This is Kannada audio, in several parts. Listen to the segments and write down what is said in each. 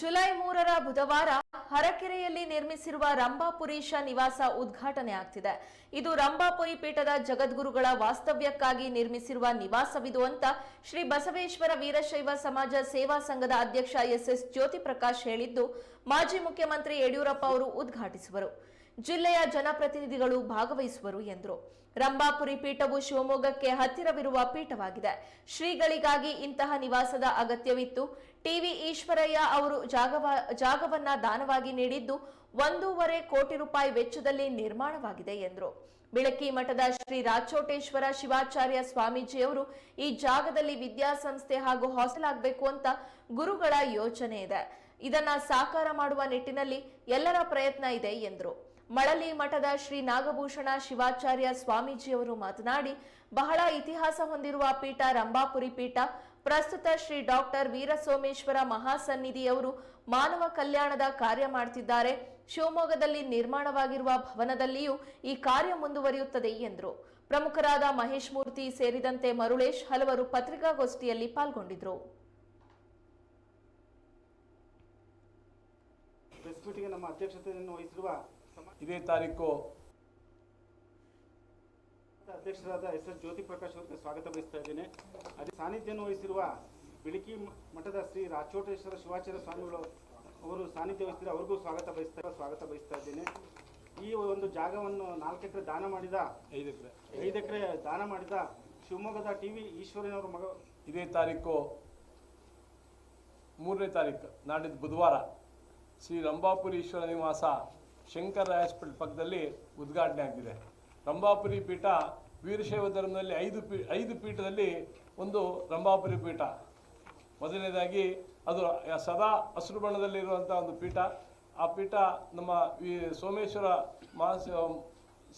ಜುಲೈ ಮೂರರ ಬುಧವಾರ ಹರಕೆರೆಯಲ್ಲಿ ನಿರ್ಮಿಸಿರುವ ರಂಭಾಪುರೀಶ ನಿವಾಸ ಉದ್ಘಾಟನೆ ಆಗ್ತಿದೆ. ಇದು ರಂಭಾಪುರಿ ಪೀಠದ ಜಗದ್ಗುರುಗಳ ವಾಸ್ತವ್ಯಕ್ಕಾಗಿ ನಿರ್ಮಿಸಿರುವ ನಿವಾಸವಿದು ಅಂತ ಶ್ರೀ ಬಸವೇಶ್ವರ ವೀರಶೈವ ಸಮಾಜ ಸೇವಾ ಸಂಘದ ಅಧ್ಯಕ್ಷ ಎಸ್ ಜ್ಯೋತಿ ಪ್ರಕಾಶ್ ಹೇಳಿದ್ದು, ಮಾಜಿ ಮುಖ್ಯಮಂತ್ರಿ ಯಡಿಯೂರಪ್ಪ ಅವರು ಉದ್ಘಾಟಿಸುವರು. ಜಿಲ್ಲೆಯ ಜನಪ್ರತಿನಿಧಿಗಳು ಭಾಗವಹಿಸುವರು ಎಂದರು. ರಂಭಾಪುರಿ ಪೀಠವು ಶಿವಮೊಗ್ಗಕ್ಕೆ ಹತ್ತಿರವಿರುವ ಪೀಠವಾಗಿದೆ. ಶ್ರೀಗಳಿಗಾಗಿ ಇಂತಹ ನಿವಾಸದ ಅಗತ್ಯವಿತ್ತು. ಟಿವಿ ಈಶ್ವರಯ್ಯ ಅವರು ಜಾಗವ, ಜಾಗವನ್ನ ದಾನವಾಗಿ ನೀಡಿದ್ದು ಒಂದೂವರೆ ಕೋಟಿ ರೂಪಾಯಿ ವೆಚ್ಚದಲ್ಲಿ ನಿರ್ಮಾಣವಾಗಿದೆ ಎಂದರು. ಬಿಳಕಿ ಮಠದ ಶ್ರೀ ರಾಚೋಟೇಶ್ವರ ಶಿವಾಚಾರ್ಯ ಸ್ವಾಮೀಜಿಯವರು ಈ ಜಾಗದಲ್ಲಿ ವಿದ್ಯಾಸಂಸ್ಥೆ ಹಾಗೂ ಹಾಸ್ಟೆಲ್ ಆಗಬೇಕು ಅಂತ ಗುರುಗಳ ಯೋಚನೆ ಇದೆ. ಇದನ್ನ ಸಾಕಾರ ಮಾಡುವ ನಿಟ್ಟಿನಲ್ಲಿ ಎಲ್ಲರ ಪ್ರಯತ್ನ ಇದೆ ಎಂದರು. ಮಳಲಿ ಮಠದ ಶ್ರೀ ನಾಗಭೂಷಣ ಶಿವಾಚಾರ್ಯ ಸ್ವಾಮೀಜಿಯವರು ಮಾತನಾಡಿ, ಬಹಳ ಇತಿಹಾಸ ಹೊಂದಿರುವ ಪೀಠ ರಂಭಾಪುರಿ ಪೀಠ ಪ್ರಸ್ತುತ ಶ್ರೀ ಡಾಕ್ಟರ್ ವೀರಸೋಮೇಶ್ವರ ಮಹಾಸನ್ನಿಧಿಯವರು ಮಾನವ ಕಲ್ಯಾಣದ ಕಾರ್ಯ ಮಾಡ್ತಿದ್ದಾರೆ. ಶಿವಮೊಗ್ಗದಲ್ಲಿ ನಿರ್ಮಾಣವಾಗಿರುವ ಭವನದಲ್ಲಿಯೂ ಈ ಕಾರ್ಯ ಮುಂದುವರಿಯುತ್ತದೆ ಎಂದರು. ಪ್ರಮುಖರಾದ ಮಹೇಶ್ ಮೂರ್ತಿ ಸೇರಿದಂತೆ ಮರುಳೇಶ್ ಹಲವರು ಪತ್ರಿಕಾಗೋಷ್ಠಿಯಲ್ಲಿ ಪಾಲ್ಗೊಂಡಿದ್ರು ಪ್ರೆಸ್ ಮೀಟಿಗೆ ನಮ್ಮ ಅಧ್ಯಕ್ಷತೆಯನ್ನು ವಹಿಸಿರುವ ಇದೇ ತಾರೀಕು ಅಧ್ಯಕ್ಷರಾದ ಎಸ್ ಎಸ್ ಜ್ಯೋತಿ ಪ್ರಕಾಶ್ ಅವರಿಗೆ ಸ್ವಾಗತ ಬಯಸ್ತಾ ಇದ್ದೇನೆ. ಅದೇ ಸಾನ್ನಿಧ್ಯವನ್ನು ವಹಿಸಿರುವ ಬಿಳಿಕಿ ಮಠದ ಶ್ರೀ ರಾಚೋಟೇಶ್ವರ ಶಿವಾಚಾರ್ಯ ಸ್ವಾಮಿಗಳು ಅವರು ಸಾನ್ನಿಧ್ಯ ವಹಿಸಿದರೆ ಅವ್ರಿಗೂ ಸ್ವಾಗತ ಬಯಸ್ತಾ ಸ್ವಾಗತ ಬಯಸ್ತಾ ಇದ್ದೇನೆ. ಈ ಒಂದು ಜಾಗವನ್ನು ನಾಲ್ಕು ಎಕರೆ ದಾನ ಮಾಡಿದ ಐದು ಎಕರೆ. ಐದು ಎಕರೆ ದಾನ ಮಾಡಿದ ಶಿವಮೊಗ್ಗದ ಟಿ ವಿ ಈಶ್ವರನವರ ಮಗ ಇದೇ ತಾರೀಕು ಮೂರನೇ ತಾರೀಕು ನಾಡಿದ್ದು ಬುಧವಾರ ಶ್ರೀ ರಂಭಾಪುರಿ ಈಶ್ವರ ನಿವಾಸ ಶಂಕರ ಹಾಸ್ಪಿಟಲ್ ಪಕ್ಕದಲ್ಲಿ ಉದ್ಘಾಟನೆ ಆಗಿದೆ. ರಂಭಾಪುರಿ ಪೀಠ ವೀರಶೈವ ಧರ್ಮದಲ್ಲಿ ಐದು ಪೀ, ಐದು ಪೀಠದಲ್ಲಿ ಒಂದು ರಂಭಾಪುರಿ ಪೀಠ. ಮೊದಲನೇದಾಗಿ ಅದು ಸದಾ ಹಸಿರು ಬಣ್ಣದಲ್ಲಿರುವಂಥ ಒಂದು ಪೀಠ. ಆ ಪೀಠ ನಮ್ಮ ಈ ಸೋಮೇಶ್ವರ ಮಹಾ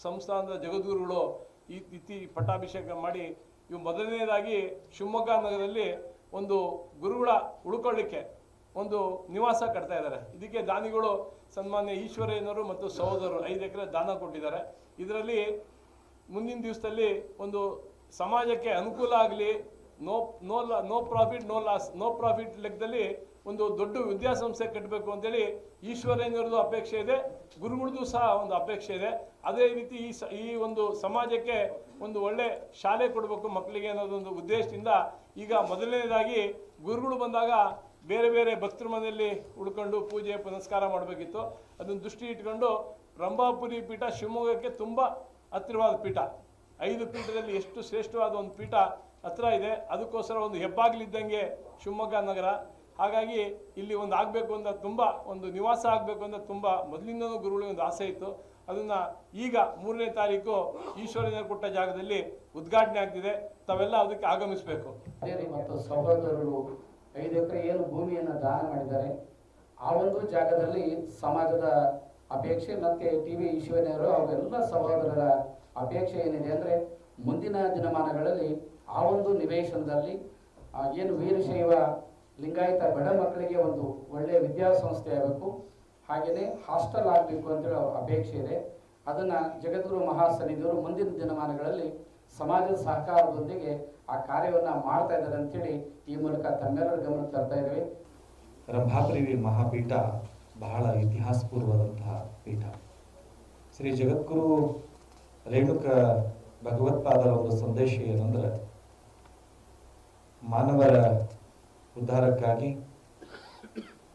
ಸಂಸ್ಥಾನದ ಜಗದ್ಗುರುಗಳು ಈ, ಇತಿ ಪಟ್ಟಾಭಿಷೇಕ ಮಾಡಿ, ಇವು ಮೊದಲನೇದಾಗಿ ಶಿವಮೊಗ್ಗ ನಗರದಲ್ಲಿ ಒಂದು ಗುರುಗಳ ಉಳ್ಕೊಳ್ಳಿಕ್ಕೆ ಒಂದು ನಿವಾಸ ಕಟ್ತಾ ಇದ್ದಾರೆ. ಇದಕ್ಕೆ ದಾನಿಗಳು ಸನ್ಮಾನ್ಯ ಈಶ್ವರಯ್ಯನವರು ಮತ್ತು ಸಹೋದರರು ಐದು ಎಕರೆ ದಾನ ಕೊಟ್ಟಿದ್ದಾರೆ. ಇದರಲ್ಲಿ ಮುಂದಿನ ದಿವಸದಲ್ಲಿ ಒಂದು ಸಮಾಜಕ್ಕೆ ಅನುಕೂಲ ಆಗಲಿ, no no no profit no loss no profit ಲೆಕ್ಕದಲ್ಲಿ ಒಂದು ದೊಡ್ಡ ವಿದ್ಯಾಸಂಸ್ಥೆ ಕಟ್ಟಬೇಕು ಅಂತೇಳಿ ಈಶ್ವರಯ್ಯನವ್ರದ್ದು ಅಪೇಕ್ಷೆ ಇದೆ, ಗುರುಗಳದ್ದು ಸಹ ಒಂದು ಅಪೇಕ್ಷೆ ಇದೆ. ಅದೇ ರೀತಿ ಈ ಸ, ಈ ಒಂದು ಸಮಾಜಕ್ಕೆ ಒಂದು ಒಳ್ಳೆ ಶಾಲೆ ಕೊಡಬೇಕು ಮಕ್ಕಳಿಗೆ ಅನ್ನೋದೊಂದು ಉದ್ದೇಶದಿಂದ ಈಗ ಮೊದಲನೇದಾಗಿ ಗುರುಗಳು ಬಂದಾಗ ಬೇರೆ ಬೇರೆ ಭಕ್ತರ ಮನೆಯಲ್ಲಿ ಉಳ್ಕೊಂಡು ಪೂಜೆ ಪುನಸ್ಕಾರ ಮಾಡಬೇಕಿತ್ತು. ಅದನ್ನು ದೃಷ್ಟಿ ಇಟ್ಕೊಂಡು ರಂಭಾಪುರಿ ಪೀಠ ಶಿವಮೊಗ್ಗಕ್ಕೆ ತುಂಬ ಹತ್ತಿರವಾದ ಪೀಠ. ಐದು ಪೀಠದಲ್ಲಿ ಎಷ್ಟು ಶ್ರೇಷ್ಠವಾದ ಒಂದು ಪೀಠ ಹತ್ರ ಇದೆ. ಅದಕ್ಕೋಸ್ಕರ ಒಂದು ಹೆಬ್ಬಾಗಿಲಿದ್ದಂಗೆ ಶಿವಮೊಗ್ಗ ನಗರ. ಹಾಗಾಗಿ ಇಲ್ಲಿ ಒಂದು ಆಗಬೇಕು ಅಂತ ತುಂಬ ಒಂದು ನಿವಾಸ ಆಗಬೇಕು ಅಂತ ತುಂಬ ಮೊದಲಿಂದನೂ ಗುರುಗಳಿಗೆ ಒಂದು ಆಸೆ ಇತ್ತು. ಅದನ್ನು ಈಗ ಮೂರನೇ ತಾರೀಕು ಈಶ್ವರನ ಕೊಟ್ಟ ಜಾಗದಲ್ಲಿ ಉದ್ಘಾಟನೆ ಆಗ್ತಿದೆ. ತಾವೆಲ್ಲ ಅದಕ್ಕೆ ಆಗಮಿಸಬೇಕು. ಸಹೋದರರು ಐದು ಎಕರೆ ಏನು ಭೂಮಿಯನ್ನು ದಾನ ಮಾಡಿದ್ದಾರೆ. ಆ ಒಂದು ಜಾಗದಲ್ಲಿ ಸಮಾಜದ ಅಪೇಕ್ಷೆ ಮತ್ತೆ ಟಿ ವಿ ಈಶ್ವರ್ಯರು ಅವರೆಲ್ಲ ಸಹೋದರರ ಅಪೇಕ್ಷೆ ಏನಿದೆ ಅಂದರೆ ಮುಂದಿನ ದಿನಮಾನಗಳಲ್ಲಿ ಆ ಒಂದು ನಿವೇಶನದಲ್ಲಿ ಏನು ವೀರಶೈವ ಲಿಂಗಾಯತ ಬಡ ಮಕ್ಕಳಿಗೆ ಒಂದು ಒಳ್ಳೆಯ ವಿದ್ಯಾಸಂಸ್ಥೆ ಆಗಬೇಕು. ಹಾಗೆಯೇ ಹಾಸ್ಟೆಲ್ ಆಗಬೇಕು ಅಂತೇಳಿ ಅವ್ರ ಅಪೇಕ್ಷೆ ಇದೆ. ಅದನ್ನು ಜಗದ್ಗುರು ಮಹಾಸನ್ನಿಧಿಯವರು ಮುಂದಿನ ದಿನಮಾನಗಳಲ್ಲಿ ಸಮಾಜದ ಸಹಕಾರದೊಂದಿಗೆ ಆ ಕಾರ್ಯವನ್ನು ಮಾಡ್ತಾ ಇದ್ದಾರೆ ಅಂತೇಳಿ ಈ ಮೂಲಕ ತಮ್ಮೆಲ್ಲರ ಗಮನಕ್ಕೆ ತರ್ತಾ ಇದ್ದೇವೆ. ಮಹಾಪೀಠ ಬಹಳ ಇತಿಹಾಸಪೂರ್ವದಂತಹ ಪೀಠ. ಶ್ರೀ ಜಗದ್ಗುರು ರೇಣುಕ ಭಗವತ್ಪಾದರ ಒಂದು ಸಂದೇಶ ಏನಂದ್ರೆ, ಮಾನವರ ಉದ್ಧಾರಕ್ಕಾಗಿ,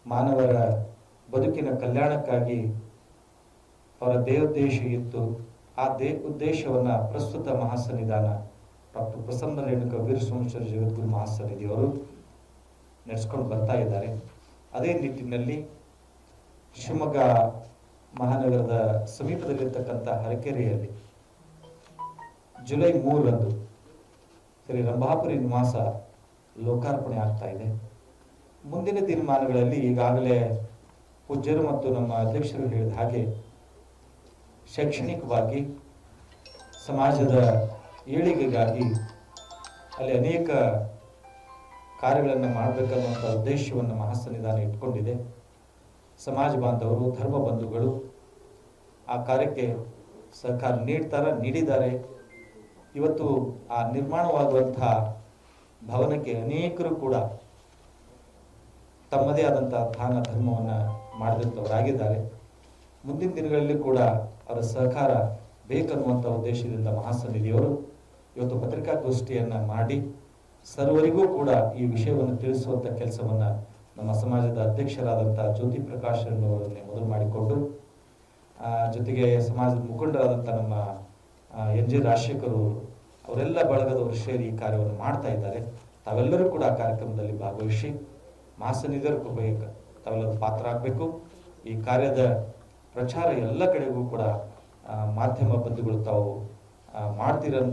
ಮಾನವರ ಬದುಕಿನ ಕಲ್ಯಾಣಕ್ಕಾಗಿ ಅವರ ದೇವೋದ್ದೇಶ ಇತ್ತು. ಆ ದೇ, ಉದ್ದೇಶವನ್ನ ಪ್ರಸ್ತುತ ಮಹಾಸನ್ನಿಧಾನ ಡಾಕ್ಟರ್ ಪ್ರಸನ್ನ ರೇಣುಕ ವೀರಸೋಮೇಶ್ವರ ಜಗದ್ಗುರು ಮಹಾಸನ್ನಿಧಿಯವರು ನಡೆಸ್ಕೊಂಡು ಬರ್ತಾ ಇದ್ದಾರೆ. ಅದೇ ನಿಟ್ಟಿನಲ್ಲಿ ಶಿವಮೊಗ್ಗ ಮಹಾನಗರದ ಸಮೀಪದಲ್ಲಿರ್ತಕ್ಕಂಥ ಹರಕೆರೆಯಲ್ಲಿ ಜುಲೈ ಮೂರರಂದು ಶ್ರೀ ರಂಭಾಪುರಿ ನಿವಾಸ ಲೋಕಾರ್ಪಣೆ ಆಗ್ತಾ ಇದೆ. ಮುಂದಿನ ದಿನಮಾನಗಳಲ್ಲಿ ಈಗಾಗಲೇ ಪೂಜ್ಯರು ಮತ್ತು ನಮ್ಮ ಅಧ್ಯಕ್ಷರು ಹೇಳಿದ ಹಾಗೆ ಶೈಕ್ಷಣಿಕವಾಗಿ ಸಮಾಜದ ಏಳಿಗೆಗಾಗಿ ಅಲ್ಲಿ ಅನೇಕ ಕಾರ್ಯಗಳನ್ನು ಮಾಡಬೇಕನ್ನುವಂಥ ಉದ್ದೇಶವನ್ನು ಮಹಾಸನ್ನಿಧಾನ ಇಟ್ಕೊಂಡಿದೆ. ಸಮಾಜ ಬಾಂಧವರು, ಧರ್ಮ ಬಂಧುಗಳು ಆ ಕಾರ್ಯಕ್ಕೆ ಸಹಕಾರ ನೀಡ್ತಾರ, ನೀಡಿದ್ದಾರೆ. ಇವತ್ತು ಆ ನಿರ್ಮಾಣವಾಗುವಂಥ ಭವನಕ್ಕೆ ಅನೇಕರು ಕೂಡ ತಮ್ಮದೇ ಆದಂಥ ದಾನ ಧರ್ಮವನ್ನು ಮಾಡಿದಂಥವರಾಗಿದ್ದಾರೆ. ಮುಂದಿನ ದಿನಗಳಲ್ಲಿ ಕೂಡ ಅವರ ಸಹಕಾರ ಬೇಕನ್ನುವಂಥ ಉದ್ದೇಶದಿಂದ ಮಹಾಸನ್ನಿಧಿಯವರು ಇವತ್ತು ಪತ್ರಿಕಾಗೋಷ್ಠಿಯನ್ನು ಮಾಡಿ ಸರ್ವರಿಗೂ ಕೂಡ ಈ ವಿಷಯವನ್ನು ತಿಳಿಸುವಂಥ ಕೆಲಸವನ್ನು ನಮ್ಮ ಸಮಾಜದ ಅಧ್ಯಕ್ಷರಾದಂಥ ಜ್ಯೋತಿ ಪ್ರಕಾಶ್ ಅವರನ್ನೇ ಮೊದಲು ಮಾಡಿಕೊಂಡು ಜೊತೆಗೆ ಸಮಾಜದ ಮುಖಂಡರಾದಂಥ ನಮ್ಮ ಎನ್ ಜಿ ರಾಜಶೇಖರ್ ಅವರು, ಅವರೆಲ್ಲ ಬಳಗದವರು ಸೇರಿ ಈ ಕಾರ್ಯವನ್ನು ಮಾಡ್ತಾ ಇದ್ದಾರೆ. ತಾವೆಲ್ಲರೂ ಕೂಡ ಆ ಕಾರ್ಯಕ್ರಮದಲ್ಲಿ ಭಾಗವಹಿಸಿ ಮಾಸನಿಧರ ಕೃಪೆಗೆ ತಾವೆಲ್ಲರೂ ಪಾತ್ರ ಆಗಬೇಕು. ಈ ಕಾರ್ಯದ ಪ್ರಚಾರ ಎಲ್ಲ ಕಡೆಗೂ ಕೂಡ ಮಾಧ್ಯಮ ಬಂಧುಗಳು ತಾವು ಮಾಡ್ತೀರ